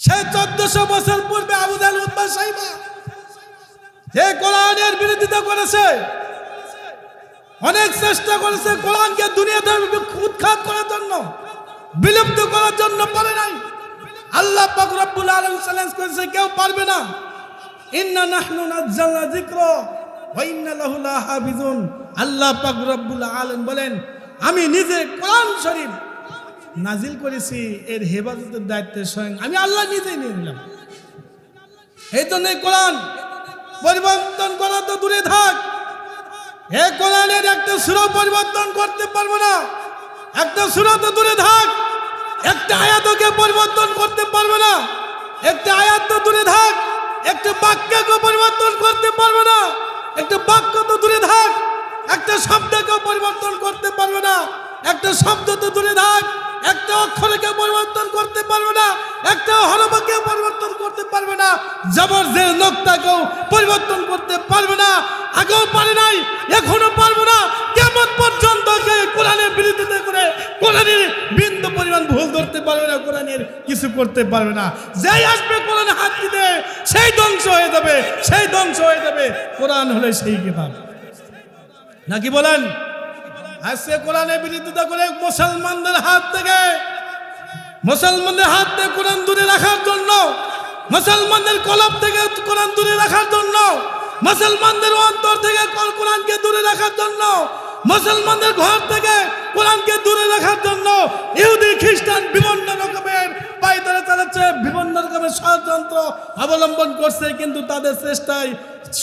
সে চোদ্দশো বছর পূর্বে আবুদাল উদ্বাস সাহিবা যে কোরআনের বিরোধিতা করেছে, অনেক চেষ্টা করেছে কোরআনকে দুনিয়া থেকে উৎখাত করার জন্য, বিলুপ্ত করার জন্য পারে নাই। আল্লাহ পাক আলামিন চ্যালেঞ্জ করেছে, কেউ পারবে না। ইন্না নাহনু নাজ্জালনা যিকর ওয়া ইন্না লাহু লাহাফিজুন। আল্লাহ পাক রব্বুল বলেন, আমি নিজে কোরআন শরীফ নাজিল করেছি, এর হেফাজতের দায়িত্বে স্বয়ং। আমি আল্লাহ নিজেই নিয়ে নিলাম। এই এই কোরআন পরিবর্তন করা তো দূরে থাক। এ কোরআনের একটা সুরা পরিবর্তন করতে পারব না। একটা সুরা তো দূরে থাক। একটা আয়াতকে পরিবর্তন করতে পারবে না। একটা আয়াত তো দূরে থাক। একটা বাক্যকে পরিবর্তন করতে পারবে না। একটা বাক্য তো দূরে থাক। একটা শব্দকে পরিবর্তন করতে পারবে না। একটা শব্দ তো দূরে থাক। একটা অক্ষরকে পরিবর্তন করতে পারবে না, একটা হরফকে পরিবর্তন করতে পারবে না, জবর যে নোক্তাকেও পরিবর্তন করতে পারবে না, আগেও পারে নাই, এখনও পারব না, কেমন পর্যন্ত যে কোরআনের বিরোধিতা করে, কোরআনের বিন্দু পরিমাণ ভুল ধরতে পারবে না, কোরআনের কিছু করতে পারবে না। যেই আসবে কোরআনে হাত দিতে, সেই ধ্বংস হয়ে যাবে, সেই ধ্বংস হয়ে যাবে, কোরআন হলে সেই কিতাব। নাকি বলেন? আজকে কোরআনের বিরোধিতা করে মুসলমানদের হাত থেকে, মুসলমানদের হাত থেকে কোরআন দূরে রাখার জন্য, মুসলমানদের কলব থেকে কোরআন দূরে রাখার জন্য, মুসলমানদের অন্তর থেকে কোরআনকে দূরে রাখার জন্য, মুসলমানদের ঘর থেকে কোরআনকে দূরে রাখার জন্য, ইহুদি, খ্রিস্টান বিভিন্ন রকমের পায়তারা চালাচ্ছে, বিভিন্ন রকমের ষড়যন্ত্র অবলম্বন করছে, কিন্তু তাদের চেষ্টায়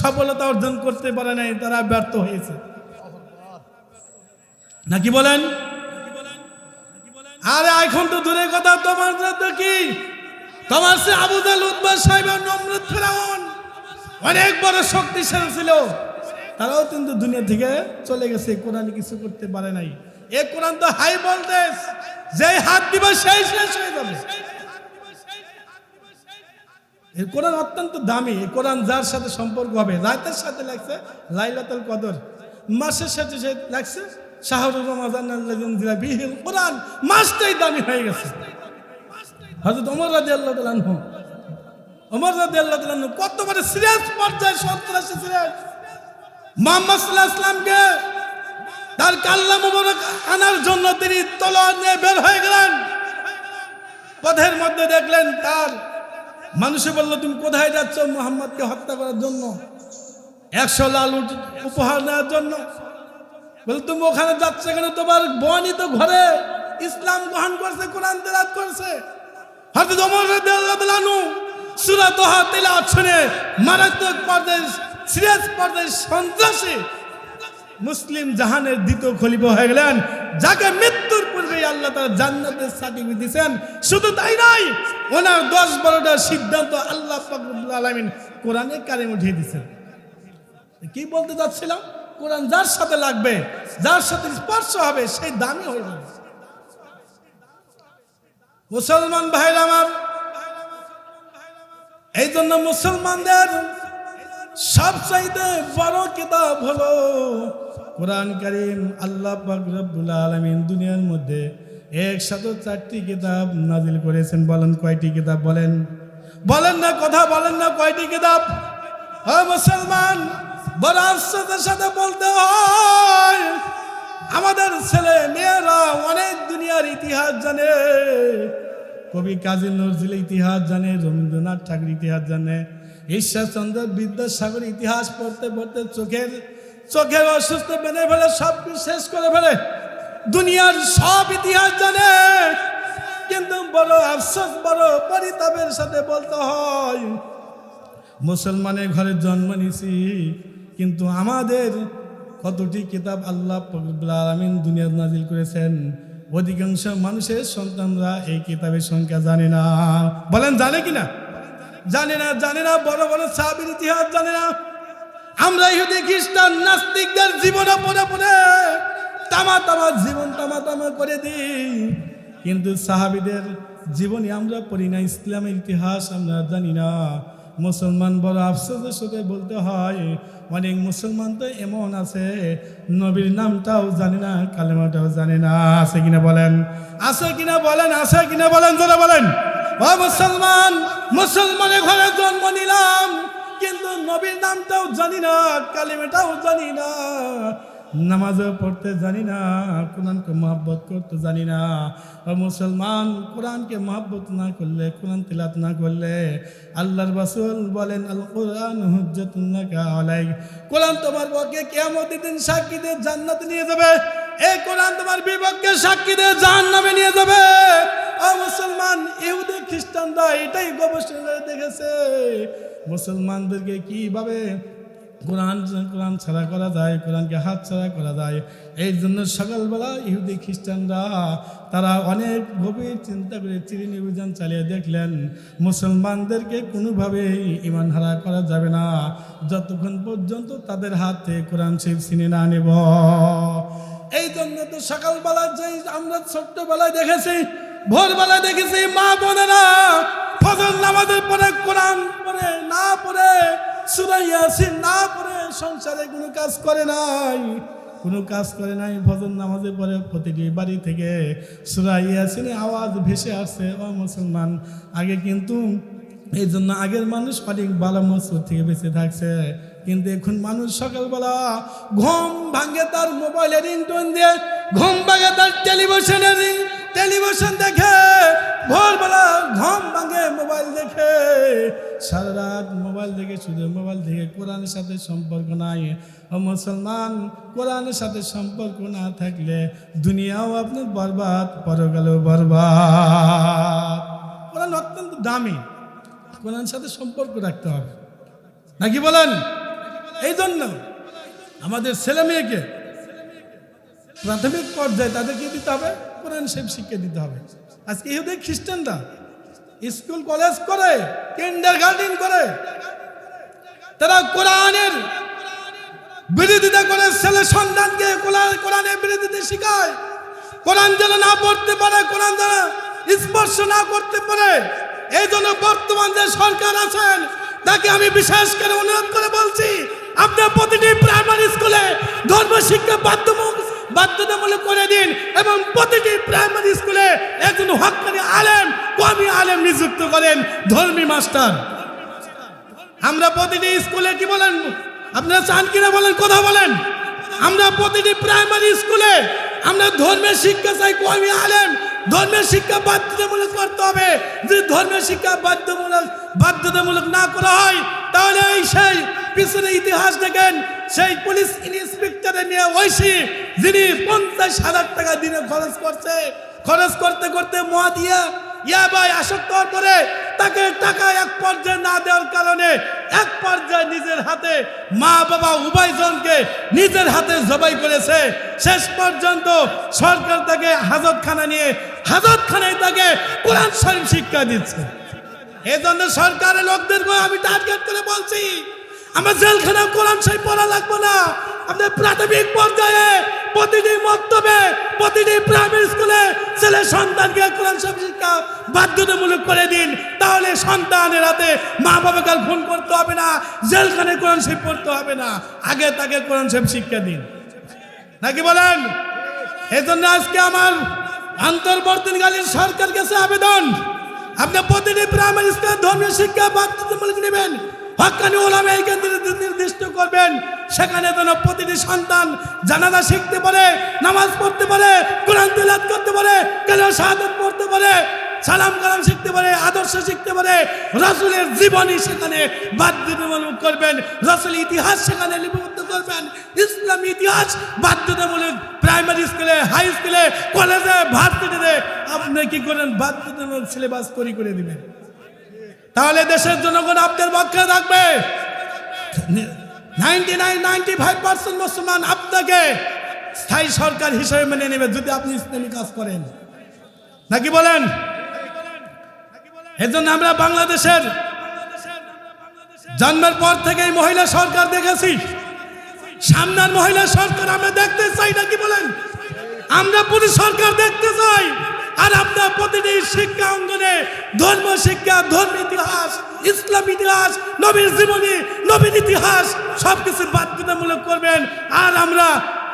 সফলতা অর্জন করতে পারে নাই, তারা ব্যর্থ হয়েছে। নাকি বলেন? আরে, এখন তো দূরের কথা, তোমার তো কি? তোমার সে আবু আবুদাল উদ্বাস সাহেবের নমরুদ ফেরাউন। অনেক বড় শক্তিশালী ছিল। তারাও কিন্তু দুনিয়া থেকে চলে গেছে কোরআন কিছু করতে পারে নাই। এ কোরআন তো হাই ভোল্টেজ। যেই হাত দিবে, সেই শেষ হয়ে যাবে। এই কোরআন অত্যন্ত দামি। এই কোরআন যার সাথে সম্পর্ক হবে? রাতের সাথে লাগছে লাইলাতুল কদর। মাসের সাথে লাগছে? শাহরুর রমাজান উনজিলা বিহিল কোরআন মাসটাই দামি হয়ে গেছে। হযরত ওমর রাদিয়াল্লাহু তাআলা আনহু। ওমর রাদিয়াল্লাহু তাআলা আনহু কত বড় সিরিয়াস পর্যায়ে সন্ত্রাসী ছিলেন মুহাম্মদ সাল্লাল্লাহু আলাইহি সাল্লামকে তার কাল্লা মুবারক আনার জন্য তিনি তলোয়ার নিয়ে বের হয়ে গেলেন। পথের মধ্যে দেখলেন তার মানুষে বলল, তুমি কোথায় যাচ্ছ মোহাম্মদকে হত্যা করার জন্য? একশো লাল উপহার নেওয়ার জন্য? বলে, তুমি ওখানে যাচ্ছ কেন? তোমার বোনই তো ঘরে। ইসলাম গ্রহণ করছে, কোরআন তেলাত করছে। হয়তো ওমর রাদিয়াল্লাহু সূরা তোহা তেলাওয়াত শুনে মারাত্মক পর্যায়ে, সিরিয়াস পর্যায়ে সন্ত্রাসী মুসলিম জাহানের দ্বিতীয় খলিফা হয়ে গেলেন। যাকে মৃত্যুর পূর্বে আল্লাহ তার জান্নাতের সার্টিফিকেট দিয়েছেন। শুধু তাই নয়, ওনার দশ বারোটা সিদ্ধান্ত আল্লাহ ফাকরুল আলমিন কোরআনে কারিম উঠিয়ে দিয়েছেন। কি বলতে যাচ্ছিলাম কোরআন যার সাথে লাগবে, যার সাথে স্পর্শ হবে, সেই দামি হয়ে যাবে। মুসলমান ভাইরা আমার এই জন্য মুসলমানদের সবচাইতে বড় কিতাব হলো কোরআন করিম, আল্লাহ রব্বুল আলামিন দুনিয়ার মধ্যে একসাথে চারটি কিতাব নাজিল করেছেন। বলেন কয়টি কিতাব বলেন? বলেন না, কথা বলেন না, কয়টি কিতাব? মুসলমান বড় আশ্চর্যের সাথে বলতে হয়, আমাদের ছেলে মেয়েরা অনেক দুনিয়ার ইতিহাস জানে। কবি কাজী নজরুল ইতিহাস জানে, রবীন্দ্রনাথ ঠাকুর ইতিহাস জানে। ঈশ্বরচন্দ্র বিদ্যাসাগর ইতিহাস পড়তে পড়তে চোখের চোখের অসুস্থ বেঁধে ফেলে সব শেষ করে ফেলে। দুনিয়ার সব ইতিহাস জানে। কিন্তু বড় আফসোস, বড় পরিতাপের সাথে বলতে হয়, মুসলমানের ঘরে জন্ম নিছি কিন্তু আমাদের কতটি কিতাব আল্লাহ আলমিন দুনিয়া নাজিল করেছেন? অধিকাংশ মানুষের সন্তানরা এই কিতাবের সংখ্যা জানে না। বলেন, জানে কি না জানে না জানে না, বড় বড় সাহাবির ইতিহাস জানে না। আমরা ইহুদি, খ্রিস্টান, নাস্তিকদের জীবনে পড়ে পড়ে তামা তামা জীবন তামা তামা করে দিই। কিন্তু সাহাবিদের জীবনী আমরা পড়ি না, ইসলামের ইতিহাস আমরা জানি না। মুসলমান বড় আফসোসের সাথে বলতে হয়, অনেক মুসলমান তো এমন আছে, নবীর নামটাও জানে না, কালেমাটাও জানে না, আছে কিনা বলেন? আছে কিনা বলেন? আছে কিনা বলেন? যারা বলেন। ও মুসলমান, মুসলমানের ঘরে জন্ম নিলাম, কিন্তু নবীর নামটাও জানি না, কালিমাটাও জানি না। নামাজও পড়তে জানি না, কোরআনকে মহব্বত করতে জানি না। মুসলমান, কোরআনকে মহব্বত না করলে, কোরআন তিলাত না করলে আল্লাহর রাসূল বলেন আল কোরআন হুজ্জাতুল্লাকা আলাইক। কোরআন তোমার পক্ষে কিয়ামত দিন সাক্ষী দিয়ে জান্নাতে নিয়ে যাবে। এই কোরআন তোমার বিপক্ষে সাক্ষী দিয়ে জাহান্নামে নিয়ে যাবে। মুসলমান, ইহুদি, খ্রিস্টানরা এটাই গবেষণা দেখেছে। মুসলমানদেরকে কীভাবে কোরআন কোরআন ছাড়া করা যায়, কোরআনকে হাত ছাড়া করা যায়। এই জন্য সকালবেলা ইহুদি খ্রিস্টানরা, তারা অনেক গভীর চিন্তা করে চিরিনি অভিযান চালিয়ে দেখলেন, মুসলমানদেরকে কোনোভাবেই ইমান হারা করা যাবে না। যতক্ষণ পর্যন্ত তাদের হাতে কোরআন শরীফ চিনে না নেব। এই জন্য তো সকালবেলা যে আমরা ছোট্টবেলায় দেখেছি, ভোরবেলায় দেখেছি মা বোনেরা ফজর নামাজের পরে কোরআন পড়ে, না পড়ে সুরাইয়াসিন না পড়ে সংসারে কোনো কাজ করে নাই। কোনো কাজ করে নাই, ফজর নামাজের পরে প্রতিটি বাড়ি থেকে সুরাইয়াসিনে আওয়াজ ভেসে আসছে, ও মুসলমান, আগে কিন্তু এই জন্য আগের মানুষ অনেক ভালো মসুর থেকে বেঁচে থাকছে। কিন্তু এখন মানুষ সকালবেলা ঘুম ভাঙে তার মোবাইলের রিংটোন দিয়ে, ঘুম ভাঙে তার টেলিভিশনের টেলিভিশন দেখে সারা রাত মোবাইল দেখে শুধু মোবাইল দেখে কোরআনের সাথে সম্পর্ক নাই। ও মুসলমান, কোরআনের সাথে সম্পর্ক না থাকলে দুনিয়াও আপনার বরবাদ, পরকালেও বরবাদ। কোরআন অত্যন্ত দামি। কোরআনের সাথে সম্পর্ক রাখতে হবে। নাকি বলেন? এই জন্য আমাদের ছেলে মেয়েকে প্রাথমিক পর্যায়ে তাদেরকে দিতে হবে, কোরআন শরীফ শিক্ষা দিতে হবে। আজকে ইহুদি খ্রিস্টানরা স্কুল, কলেজ করে কিন্ডার গার্ডেন করে, তারা কোরআনের বিরোধিতা করে, ছেলে সন্তানকে কোরআন- কোরআনের বিরোধিতা শিখায়। কোরআন যেন না পড়তে পারে, কোরআন যেন স্পর্শ না করতে পারে, এই জন্য বর্তমান যে সরকার আছেন, তাকে আমি বিশেষ করে অনুরোধ করে বলছি, আপনার প্রতিটি প্রাইমারি স্কুলে ধর্ম শিক্ষা বাধ্যতামূলক বাধ্যতামূলক করে দিন এবং প্রতিটি প্রাইমারি স্কুলে একজন হকানি আলেম কমি আলেম নিযুক্ত করেন। ধর্মী মাস্টার। আমরা প্রতিটি স্কুলে কি বলেন? আপনারা চান কিনা বলেন, কথা বলেন। আমরা প্রতিটি প্রাইমারি স্কুলে আমরা ধর্মের শিক্ষা চাই কমি আলেম। ধর্মের শিক্ষা বাধ্যতামূলক করতে হবে। যদি ধর্মের শিক্ষা বাধ্যতামূলক বাধ্যতামূলক না করা হয়, তাহলে এই সেই পিছনে ইতিহাস দেখেন, সেই পুলিশ ইন্সপেক্টরে নিয়ে ঐশী যিনি পঞ্চাশ হাজার টাকা দিনে খরচ করছে। খরচ করতে করতে মদ ইয়া ভাই আসক্ত পরে তাকে টাকা এক পর্যায়ে না দেওয়ার কারণে এক পর্যায়ে নিজের হাতে মা বাবা উভয়জনকে নিজের হাতে জবাই করেছে। শেষ পর্যন্ত সরকার তাকে হাজতখানা নিয়ে, হাজতখানায় তাকে কোরআন শরীফ শিক্ষা দিচ্ছে। এজন্য সরকারের লোকদেরকে আমি টার্গেট করে বলছি আমার জেলখানা কোরআন শরীফ পড়া লাগবো না। আপনার প্রাথমিক পর্যায়ে প্রতিটি মন্তব্যে প্রতিটি প্রাইমারি স্কুলে ছেলে সন্তানকে কোরআন শরীফ শিক্ষা বাধ্যতামূলক করে দিন। তাহলে সন্তানের হাতে মা বাবাকে ফোন করতে হবে না জেলখানে কোরআন শরীফ পড়তে হবে না। আগে তাকে কোরআন শরীফ শিক্ষা দিন। নাকি বলেন? এই জন্য আজকে আমার অন্তর্বর্তীকালীন সরকার কাছে আবেদন। আপনি প্রতিটি প্রাইমারি স্কুলে ধর্মীয় শিক্ষা বাধ্যতামূলক নেবেন। হকানি ওলামে এই কেন্দ্রে নির্দিষ্ট করবেন, সেখানে যেন প্রতিটি সন্তান জানাজা শিখতে পারে, নামাজ পড়তে পারে, কোরআন তিলাত করতে পারে কেন শাহাদত পড়তে পারে, সালাম কালাম শিখতে পারে, আদর্শ শিখতে পারে, রাসুলের জীবনী সেখানে বাদ বাধ্যতামূলক করবেন, রাসুল ইতিহাস সেখানে লিপিবদ্ধ করবেন, ইসলাম ইতিহাস বাধ্যতামূলক প্রাইমারি স্কুলে, হাই স্কুলে, কলেজে, ভার্সিটিতে, আপনি কি করেন? বাধ্যতামূলক সিলেবাস তৈরি করে দিবেন। তাহলে দেশের জনগণ আপনার পক্ষে থাকবে। Ninety nine ninety five percent মুসলমান আপনাকে স্থায়ী সরকার হিসেবে মেনে নেবে যদি আপনি ইসলামী কাজ করেন। নাকি বলেন? এজন্য আমরা বাংলাদেশের জন্মের পর থেকেই মহিলা সরকার দেখেছি। সামনের মহিলা সরকার আমরা দেখতে চাই, নাকি বলেন? আমরা পুরো সরকার দেখতে চাই। প্রতিটি শিক্ষা অঙ্গনে ধর্ম, শিক্ষা ধর্ম ইতিহাস, ইসলাম ইতিহাস, নবীর জীবনী, নবীর ইতিহাস, সবকিছু বাধ্যতামূলক করবেন। আর আমরা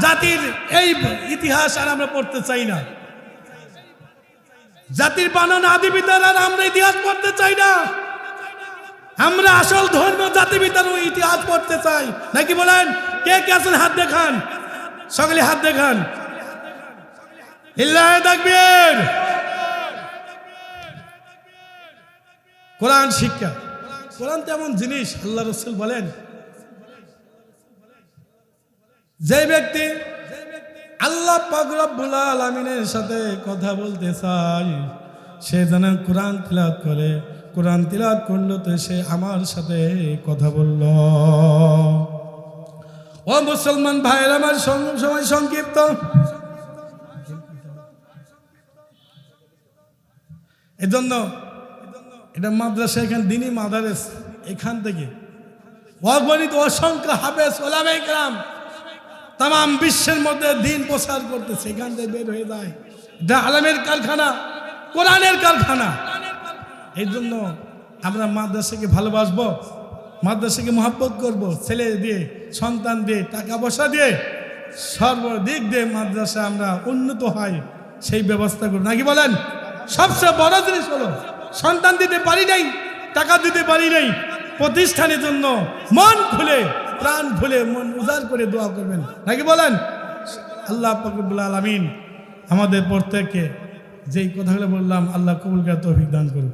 জাতির এই ইতিহাস আর আমরা পড়তে চাই না। জাতির বানানো আদিবিদ্যার আর আমরা ইতিহাস পড়তে চাই না। আমরা আসল ধর্ম, জাতিবিদ্যার ইতিহাস পড়তে চাই। নাকি বলেন? কে কে আছেন? হাত দেখান। সকলে হাত দেখান। ইল্লাহ তাকবীর। কোরআন শিক্ষা। কোরআন তেমন জিনিস, আল্লাহ রসুল বলেন, যে ব্যক্তি আল্লাহ পাক রব্বুল সাথে কথা বলতে চায়, সে যেন কোরআন তিলাত করে। কোরআন তিলাত করল তো সে আমার সাথে কথা বলল। ও মুসলমান ভাইয়ের আমার সময় সংক্ষিপ্ত। এজন্য এটা মাদ্রাসা, এখানে দিনই মাদারেস, এখান থেকে। অগণিত অসংখ্য হাফেজ ওলামে গ্রাম তাম বিশ্বের মধ্যে দিন প্রসার করতেছে এখান থেকে বের হয়ে যায়। এটা আলমের কারখানা, কোরআনের কারখানা। এই জন্য আমরা মাদ্রাসাকে ভালোবাসবো, মাদ্রাসাকে মহাব্বত করব, ছেলে দিয়ে, সন্তান দিয়ে, টাকা পয়সা দিয়ে, সর্বদিক দিয়ে মাদ্রাসা আমরা উন্নত হয়, সেই ব্যবস্থা করব। নাকি বলেন? সবচেয়ে বড় জিনিস হলো সন্তান দিতে পারি নাই, টাকা দিতে পারি নাই। প্রতিষ্ঠানের জন্য মন খুলে, প্রাণ খুলে, মন উজাড় করে দোয়া করবেন। নাকি বলেন? আল্লাহ ফকরবুল আলমিন আমাদের প্রত্যেককে যেই কথাগুলো বললাম, আল্লাহ কবুলকে তৌফিক দান করুন